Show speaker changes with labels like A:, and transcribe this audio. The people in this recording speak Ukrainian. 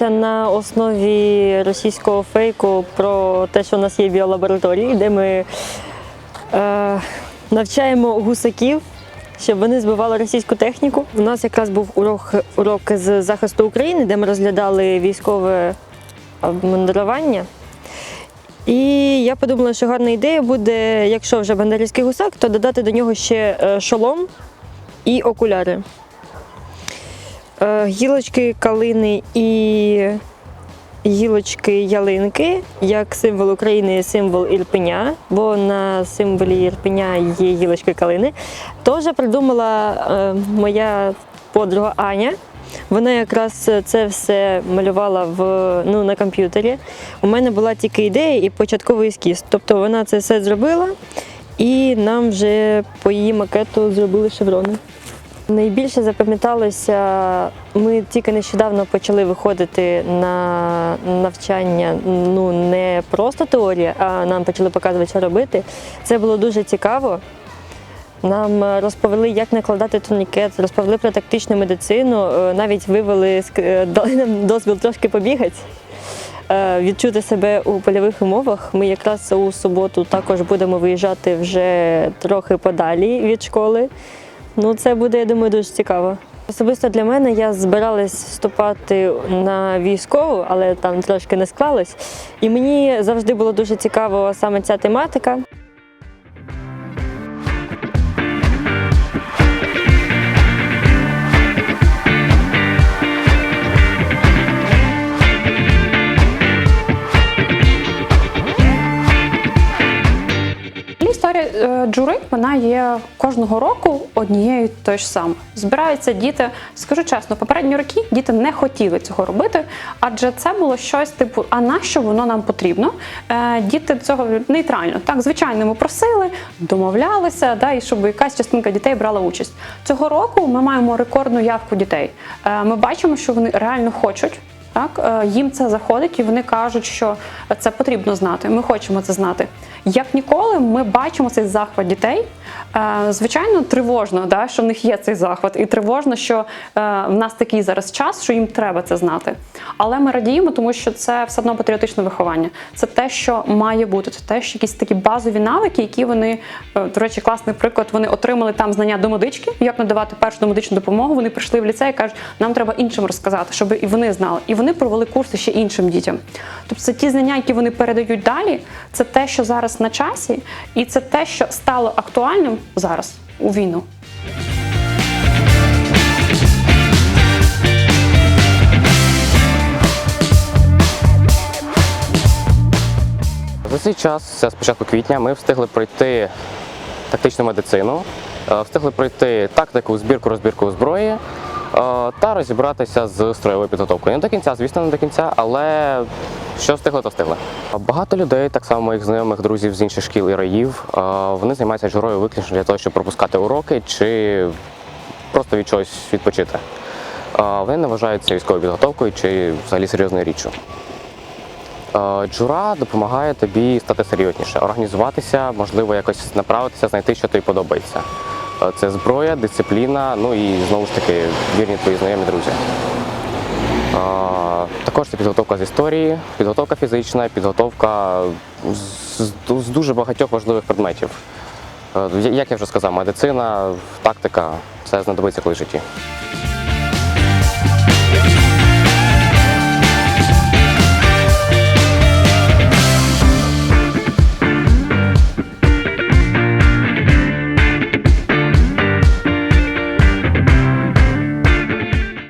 A: робиться на основі російського фейку про те, що у нас є біолабораторії, де ми е, навчаємо гусаків, щоб вони збивали російську техніку. У нас якраз був урок, урок з захисту України, де ми розглядали військове обмундирування. І я подумала, що гарна ідея буде, якщо вже бандерівський гусак, то додати до нього ще е, шолом і окуляри. Е, Гілочки калини і гілочки ялинки як символ України, символ Ірпеня, бо на символі Ірпеня є гілочки калини. Теж придумала е, моя подруга Аня. Вона якраз це все малювала в, ну, на комп'ютері. У мене була тільки ідея і початковий ескіз. Тобто вона це все зробила, і нам вже по її макету зробили шеврони. Найбільше запам'яталося, ми тільки нещодавно почали виходити на навчання. Ну не просто теорія, а нам почали показувати, що робити. Це було дуже цікаво. Нам розповіли, як накладати турнікет, розповіли про тактичну медицину, е, навіть вивели, е, дали нам дозвіл трошки побігати, е, відчути себе у польових умовах. Ми якраз у суботу також будемо виїжджати вже трохи подалі від школи. Ну, це буде, я думаю, дуже цікаво. Особисто для мене я збиралась вступати на військову, але там трошки не склалось. І мені завжди було дуже цікаво саме ця тематика.
B: Історія е, джури вона є кожного року однією і тою ж самою. Збираються діти. Скажу чесно, попередні роки діти не хотіли цього робити, адже це було щось типу: а нащо воно нам потрібно? Е, Діти цього нейтрально. Так, звичайно, ми просили, домовлялися, да, і щоб якась частинка дітей брала участь. Цього року ми маємо рекордну явку дітей. Е, Ми бачимо, що вони реально хочуть. Так, е, їм це заходить, і вони кажуть, що це потрібно знати. Ми хочемо це знати. Як ніколи, ми бачимо цей захват дітей. Е, Звичайно, тривожно, да, що в них є цей захват, і тривожно, що е, в нас такий зараз час, що їм треба це знати. Але ми радіємо, тому що це все одно патріотичне виховання. Це те, що має бути, це те, що якісь такі базові навики, які вони, до речі, класний приклад, вони отримали там знання до медички, як надавати першу домедичну допомогу. Вони прийшли в ліцей і кажуть, нам треба іншим розказати, щоб і вони знали. І вони провели курси ще іншим дітям. Тобто це ті знання, які вони передають далі, це те, що зараз на часі, і це те, що стало актуальним зараз у війну.
C: За цей час, це з початку квітня, ми встигли пройти тактичну медицину, е, встигли пройти тактику, збірку, розбірку зброї та розібратися з строєвою підготовкою. Не до кінця, звісно, не до кінця, але що встигли, то встигли. Багато людей, так само моїх знайомих друзів з інших шкіл і раїв, е, вони займаються журою виключно для того, щоб пропускати уроки чи просто від чогось відпочити. Е, Вони не вважають це військовою підготовкою чи взагалі серйозною річчю. Е, Джура допомагає тобі стати серйозніше, організуватися, можливо, якось направитися, знайти, що тобі подобається. Е, Це зброя, дисципліна, ну і знову ж таки вірні твої знайомі друзі. Е, Також це підготовка з історії, підготовка фізична, підготовка з, дуже багатьох важливих предметів. Е, Як я вже сказав, медицина, тактика це знадобиться коли в житті.